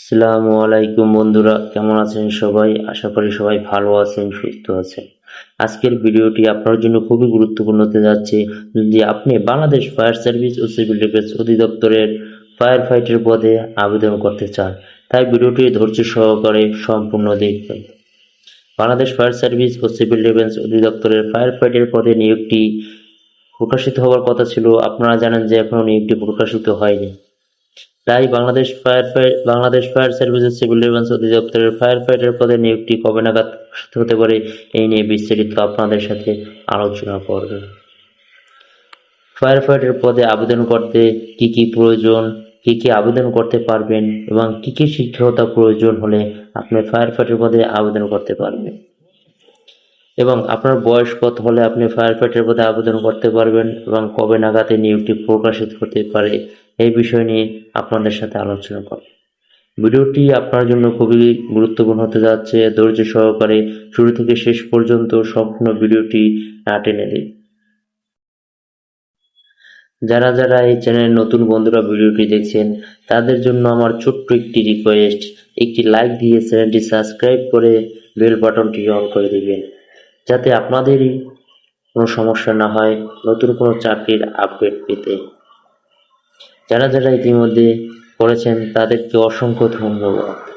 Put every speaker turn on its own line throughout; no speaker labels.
আসসালামু আলাইকুম বন্ধুরা, কেমন আছেন সবাই? আশা করি সবাই ভালো আছেন, সুস্থ আছেন। আজকের ভিডিওটি আপনার জন্য খুবই গুরুত্বপূর্ণ হতে যাচ্ছে। যদি আপনি বাংলাদেশ ফায়ার সার্ভিস ও সিভিল ডিফেন্স অধিদপ্তরের ফায়ার ফাইটার পদে আবেদন করতে চান, তাই ভিডিওটি ধৈর্য সহকারে সম্পূর্ণ দেখবেন। বাংলাদেশ ফায়ার সার্ভিস ও সিভিল ডিফেন্স অধিদপ্তরের ফায়ার ফাইটার পদে নিয়োগটি প্রকাশিত হওয়ার কথা ছিল। আপনারা জানেন যে এখনও নিয়োগটি প্রকাশিত হয়নি। তাই Bangladesh fire Bangladesh fire services civil defence অধিদপ্তরের ফায়ার ফাইটার পদে নিয়োগটি কবে নাগাদ হতে পারে, এই নিয়ে বিস্তারিত আপনাদের সাথে আলোচনা করবে। ফায়ার ফাইটার পদে আবেদন করতে কি কি প্রয়োজন, কি কি আবেদন করতে পারবেন এবং কি কি শিক্ষকতা প্রয়োজন হলে আপনি ফায়ার ফাইটার পদে আবেদন করতে পারবেন? এবং আপনার বয়স কত হলে আপনি ফায়ার ফাইটার পদে আবেদন করতে পারবেন এবং কবে নাগাদ নিয়োগটি প্রকাশিত হতে পারে, এই বিষয় নিয়ে আপনাদের সাথে আলোচনা করব। ভিডিওটি আপনার জন্য খুবই গুরুত্বপূর্ণ হতে যাচ্ছে। ধৈর্য সহকারে শুরু থেকে শেষ পর্যন্ত সম্পূর্ণ ভিডিওটি না টেনে দিন যারা যারা এই চ্যানেলের নতুন বন্ধুরা ভিডিওটি দেখছেন, তাদের জন্য আমার ছোট্ট একটি রিকোয়েস্ট একটি লাইক দিয়ে চ্যানেলটি সাবস্ক্রাইব করে বেল বাটনটি অন করে দিবেন। যাতে আপনাদেরই কোনো সমস্যা না হয় নতুন কোনো চাকরির আপডেট পেতে। যারা যারা ইতিমধ্যে করেছেন তাদেরকে অসংখ্য ধন্যবাদ।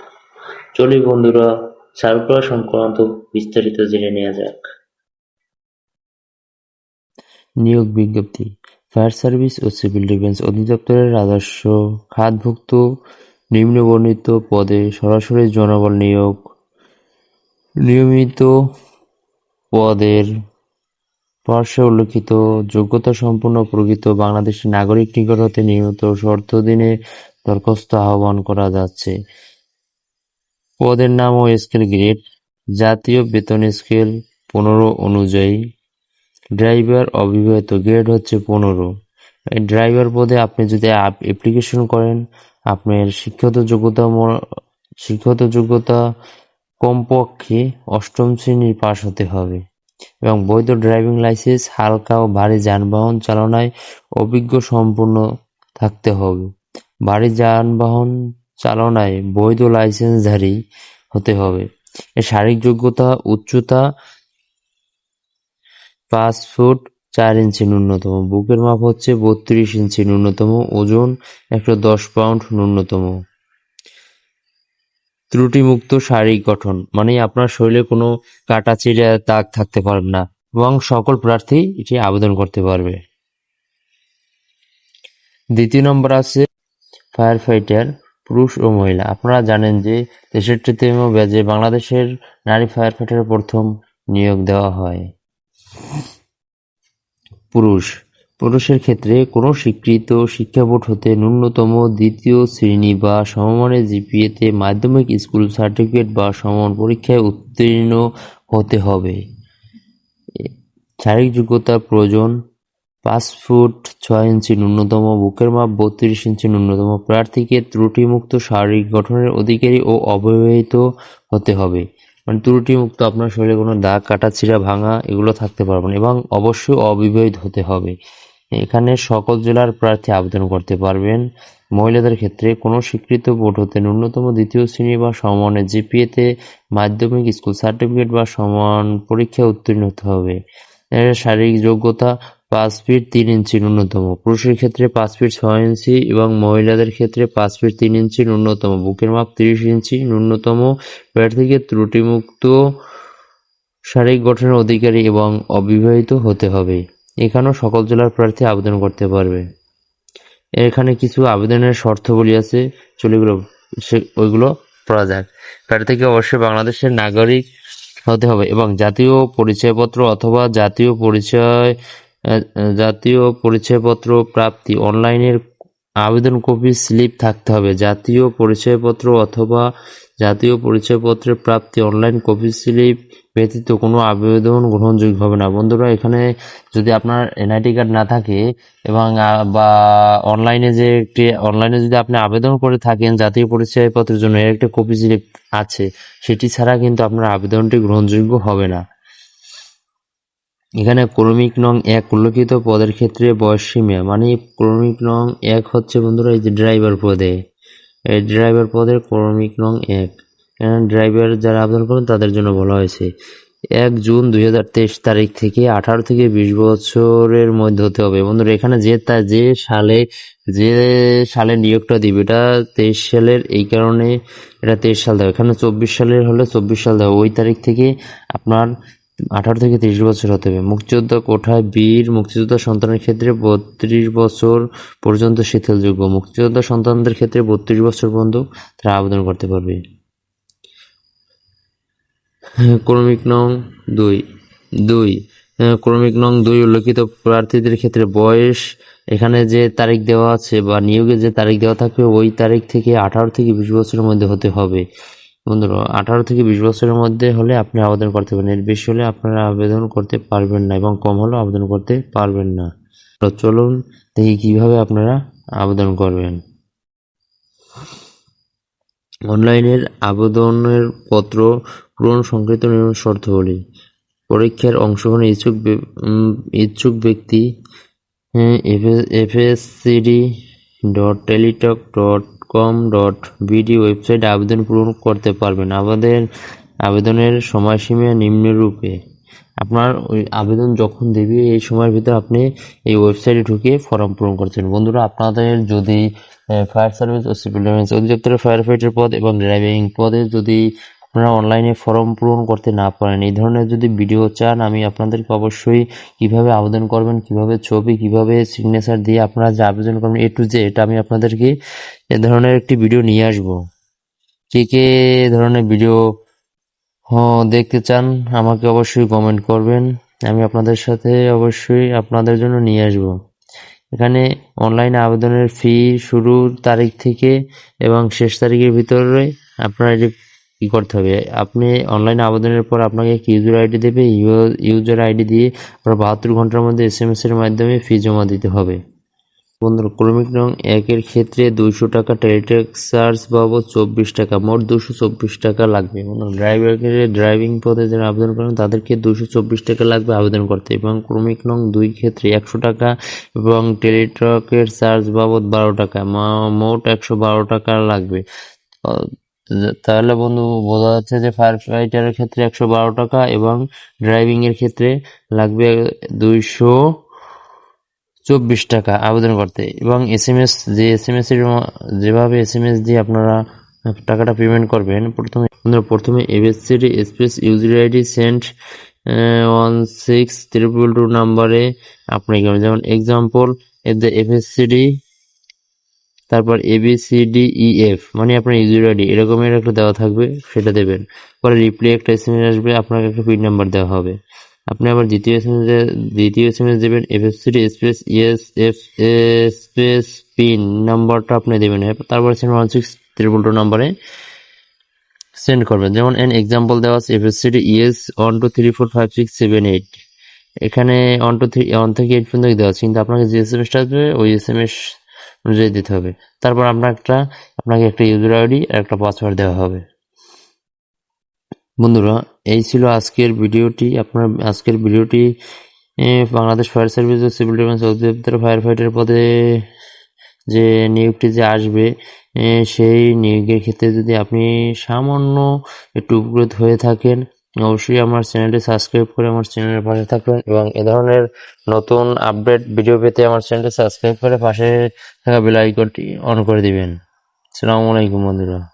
চলি বন্ধুরা সার্কুলার সংক্রান্ত বিস্তারিত জেনে নেওয়া যাক।
নিয়োগ বিজ্ঞপ্তি। ফায়ার সার্ভিস ও সিভিল ডিফেন্স অধিদপ্তরের রাজস্ব খাতভুক্ত নিম্নবর্ণিত পদে সরাসরি জনবল নিয়োগ। নিয়মিত পদের পার্শ্বে উল্লেখিত যোগ্যতা সম্পন্ন প্রকৃত বাংলাদেশি নাগরিক নিকট হতে নিয়মিত শর্ত দিনে দরখাস্ত আহ্বান করা যাচ্ছে। পদের নাম ও স্কেল গ্রেড, জাতীয় বেতন স্কেল পনেরো অনুযায়ী। ড্রাইভার অবিবাহিত গ্রেড হচ্ছে পনেরো। ড্রাইভার পদে আপনি যদি অ্যাপ্লিকেশন করেন, আপনার শিক্ষাগত যোগ্যতা শিক্ষাগত যোগ্যতা কমপক্ষে অষ্টম শ্রেণির পাশ হতে হবে। এবং বৈধ ড্রাইভিং লাইসেন্স, হালকা ও ভারী যানবাহন চালনায় অভিজ্ঞ সম্পূর্ণ থাকতে হবে। ভারী যানবাহন চালনায় বৈধ লাইসেন্সধারী হতে হবে। এর শারীরিক যোগ্যতা, উচ্চতা পাঁচ ফুট চার ইঞ্চি ন্যূনতম। বুকের মাপ হচ্ছে বত্রিশ ইঞ্চি ন্যূনতম। ওজন একশো দশ পাউন্ড ন্যূনতম। ত্রুটিমুক্ত শারীরিক গঠন মানে আপনার শরীরে কোনো কাটা, চিড়ে, দাগ থাকতে পারবে না এবং সকল প্রার্থী এটি আবেদন করতে পারবে। দ্বিতীয় নম্বর আছে ফায়ার ফাইটার পুরুষ ও মহিলা। আপনারা জানেন যে তেষট্টিতম ব্যাজে বাংলাদেশের নারী ফায়ার ফাইটার প্রথম নিয়োগ দেওয়া হয়। পুরুষ পুরুষের ক্ষেত্রে কোনো স্বীকৃত শিক্ষা বোর্ড হতে ন্যূনতম দ্বিতীয় শ্রেণি বা সমমানের জিপিএতে মাধ্যমিক স্কুল সার্টিফিকেট বা সমান পরীক্ষায় উত্তীর্ণ হতে হবে। শারীরিক যোগ্যতার প্রয়োজন, পাঁচ ফুট ছয় ইঞ্চি ন্যূনতম, বুকের মাপ বত্রিশ ইঞ্চি ন্যূনতম, প্রার্থীকে ত্রুটিমুক্ত শারীরিক গঠনের অধিকারী ও অবিবাহিত হতে হবে। মানে ত্রুটিমুক্ত আপনার শরীরে কোনো দাগ, কাটা, ছিঁড়া, ভাঙা এগুলো থাকতে পারবেন এবং অবশ্যই অবিবাহিত হতে হবে। এখানে সকল জেলার প্রার্থী আবেদন করতে পারবেন। মহিলাদের ক্ষেত্রে কোনো স্বীকৃত বোর্ড হতে ন্যূনতম দ্বিতীয় শ্রেণি বা সমানের জিপিএতে মাধ্যমিক স্কুল সার্টিফিকেট বা সমান পরীক্ষায় উত্তীর্ণ হতে হবে। শারীরিক যোগ্যতা পাঁচ ফিট তিন ইঞ্চি ন্যূনতম। পুরুষের ক্ষেত্রে পাঁচ ফিট ছয় ইঞ্চি এবং মহিলাদের ক্ষেত্রে পাঁচ ফিট তিন ইঞ্চি ন্যূনতম। বুকের মাপ তিরিশ ইঞ্চি ন্যূনতম। প্রার্থীকে ত্রুটিমুক্ত শারীরিক গঠনের অধিকারী এবং অবিবাহিত হতে হবে। এখানেও সকল জেলার প্রার্থী আবেদন করতে পারবে। এখানে কিছু আবেদনের শর্তাবলী আছে চলিগুলো সে, ওইগুলো পড়া যাক। প্রার্থীকে অবশ্যই বাংলাদেশের নাগরিক হতে হবে এবং জাতীয় পরিচয়পত্র অথবা জাতীয় পরিচয় জাতীয় পরিচয়পত্র প্রাপ্তি অনলাইনের আবেদন কপি স্লিপ থাকতে হবে। জাতীয় পরিচয়পত্র অথবা জাতীয় পরিচয়পত্রের প্রাপ্তি অনলাইন কপি স্লিপ ব্যতীত কোনো আবেদন গ্রহণযোগ্য হবে না। বন্ধুরা, এখানে যদি আপনার এনআইডি কার্ড না থাকে এবং বা অনলাইনে যে একটি, অনলাইনে যদি আপনি আবেদন করে থাকেন জাতীয় পরিচয়পত্রের জন্য, এর একটা কপি স্লিপ আছে। সেটি ছাড়া কিন্তু আপনার আবেদনটি গ্রহণযোগ্য হবে না। এখানে ক্রমিক নং এক উল্লেখিত পদের ক্ষেত্রে বয়স সীমা মানে ক্রমিক নং এক হচ্ছে বন্ধুরা এই যে ড্রাইভার পদে। এই ড্রাইভার পদের ক্রমিক নং এক। ড্রাইভার যারা আবেদন করেন তাদের জন্য বলা হয়েছে, এক জুন দুই হাজার তেইশ তারিখ থেকে আঠারো থেকে বিশ বছরের মধ্যে হতে হবে। বন্ধুরা, এখানে যে তা, যে সালে যে সালে নিয়োগটা দিবে, এটা তেইশ সালের এই কারণে এটা তেইশ সাল দেবে এখানে চব্বিশ সালের হলে চব্বিশ সাল দেবে ওই তারিখ থেকে আপনার আঠারো থেকে তিরিশ বছর হতে হবে। মুক্তিযোদ্ধা কোঠায় বীর, মুক্তিযোদ্ধা সন্তানের ক্ষেত্রে বত্রিশ বছর পর্যন্ত শিথিলযোগ্য মুক্তিযোদ্ধা সন্তানদের ক্ষেত্রে বত্রিশ বছর পর্যন্ত তারা আবেদন করতে পারবে। ক্রমিক নং দুই দুই, ক্রমিক নং দুই উল্লেখিত প্রার্থীদের ক্ষেত্রে বয়স, এখানে যে তারিখ দেওয়া আছে বা নিয়োগের যে তারিখ দেওয়া থাকবে, ওই তারিখ থেকে আঠারো থেকে বিশ বছরের মধ্যে হতে হবে। বন্ধুরা, আঠারো থেকে বিশ বছরের মধ্যে হলে আপনি আবেদন করতে পারেন এর বেশি হলে আপনারা আবেদন করতে পারবেন না এবং কম হলেও আবেদন করতে পারবেন না। তো চলুন দেখি কীভাবে আপনারা আবেদন করবেন। অনলাইনের আবেদনের পত্র পূরণ সংক্রান্ত নিয়ম শর্তাবলী। পরীক্ষার অংশগ্রহণে ইচ্ছুক ইচ্ছুক ব্যক্তি FSCD dot Teletalk dot com dot BD ওয়েবসাইটে আবেদন পূরণ করতে পারবেন। আমাদের আবেদনের সময়সীমা নিম্নরূপে আপনার ওই আবেদন যখন দেবে, এই সময়ের ভিতরে আপনি এই ওয়েবসাইটে ঢুকে ফর্ম পূরণ করছেন বন্ধুরা, আপনাদের যদি ফায়ার সার্ভিস ও সিভিল ডিফেন্স অধিদপ্তরের ফায়ার ফাইটার পদ এবং ড্রাইভিং পদে যদি আপনারা অনলাইনে ফর্ম পূরণ করতে না পারেন। এই ধরনের যদি ভিডিও চান, আমি আপনাদেরকে অবশ্যই কীভাবে আবেদন করবেন, কীভাবে ছবি, কীভাবে সিগনেচার দিয়ে আপনারা যে আবেদন করবেন এ টু জেড আমি আপনাদেরকে এ ধরনের একটি ভিডিও নিয়ে আসব। কে কে ধরনের ভিডিও হ্যাঁ দেখতে চান, আমাকে অবশ্যই কমেন্ট করবেন। আমি আপনাদের সাথে অবশ্যই আপনাদের জন্য নিয়ে আসব। এখানে অনলাইনে আবেদনের ফি শুরুর তারিখ থেকে এবং শেষ তারিখের ভিতরে আপনারা কি করতে হবে? আপনি অনলাইনে আবেদনের পর আপনাকে একটি ইউজার আইডি দেবে? ইউজার আইডি দিয়ে আপনার বাহাত্তর ঘণ্টার মধ্যে এস এম এস এর মাধ্যমে ফি জমা দিতে হবে। বন্ধুরা, ক্রমিক নং একের ক্ষেত্রে দুইশো টাকা টেলিটক চার্জ বাবদ চব্বিশ টাকা, মোট দুশো চব্বিশ টাকা লাগবে। বন্ধুরা ড্রাইভারকে ড্রাইভিং পদে যারা আবেদন করেন, তাদেরকে দুশো চব্বিশ টাকা লাগবে আবেদন করতে। এবং ক্রমিক নং দুই ক্ষেত্রে একশো টাকা এবং টেলিটকের চার্জ বাবদ বারো টাকা মোট একশো বারো টাকা লাগবে। তাহলে বন্ধু বোঝা যাচ্ছে যে ফায়ার ফাইটারের ক্ষেত্রে একশো বারো টাকা এবং ড্রাইভিং এর ক্ষেত্রে লাগবে দুইশো চব্বিশ টাকা আবেদন করতে। এবং এস এম এস যে এস এম এস এর যেভাবে এস এম এস দিয়ে আপনারা টাকাটা পেমেন্ট করবেন, প্রথমে প্রথমে FSCD space user ID sent one six triple two নাম্বারে আপনি যেমন এক্সাম্পল এফ দ্য এফএসসিডি তারপর A B C D E F মানে আপনার ইউজার আইডি এরকমের একটা দেওয়া থাকবে, সেটা দেবেন। পরে রিপ্লে একটা এস এম এস আসবে, আপনাকে একটা পিন নাম্বার দেওয়া হবে। আপনি আবার দ্বিতীয় এস এম এস দ্বিতীয় এস এম এস দেবেন FSCD space ES F space pin নাম্বারটা আপনি দেবেন। তারপর ওয়ান সিক্স ট্রিপল টু নাম্বারে সেন্ড করবেন। যেমন এন এক্সাম্পল দেওয়া আছে F S FSCD ES one two three four five six seven eight এখানে ওয়ান টু থ্রি ওয়ান থেকে এইট পর্যন্ত দেওয়া আছে, কিন্তু আপনাকে যে এস এম এসটা আসবে, ওই এস এম এস অনুযায়ী দিতে হবে। তারপর আপনার একটা আপনাকে একটা ইউজার আইডি আর একটা পাসওয়ার্ড দেওয়া হবে। বন্ধুরা, এই ছিল আজকের ভিডিওটি। আপনার আজকের ভিডিওটি বাংলাদেশ ফায়ার সার্ভিস ও সিভিল ডিফেন্স অধিদপ্তর ফায়ার ফাইটার পদে যে নিয়োগটি যে আসবে সেই নিয়োগের ক্ষেত্রে যদি আপনি সামান্য একটু উপকৃত হয়ে থাকেন অবশ্যই আমার চ্যানেলটি সাবস্ক্রাইব করে আমার চ্যানেলের পাশে থাকবেন এবং এ ধরনের নতুন আপডেট ভিডিও পেতে আমার চ্যানেলটি সাবস্ক্রাইব করে পাশে থাকা বেল আইকনটি অন করে দিবেন। আসসালামু আলাইকুম বন্ধুরা।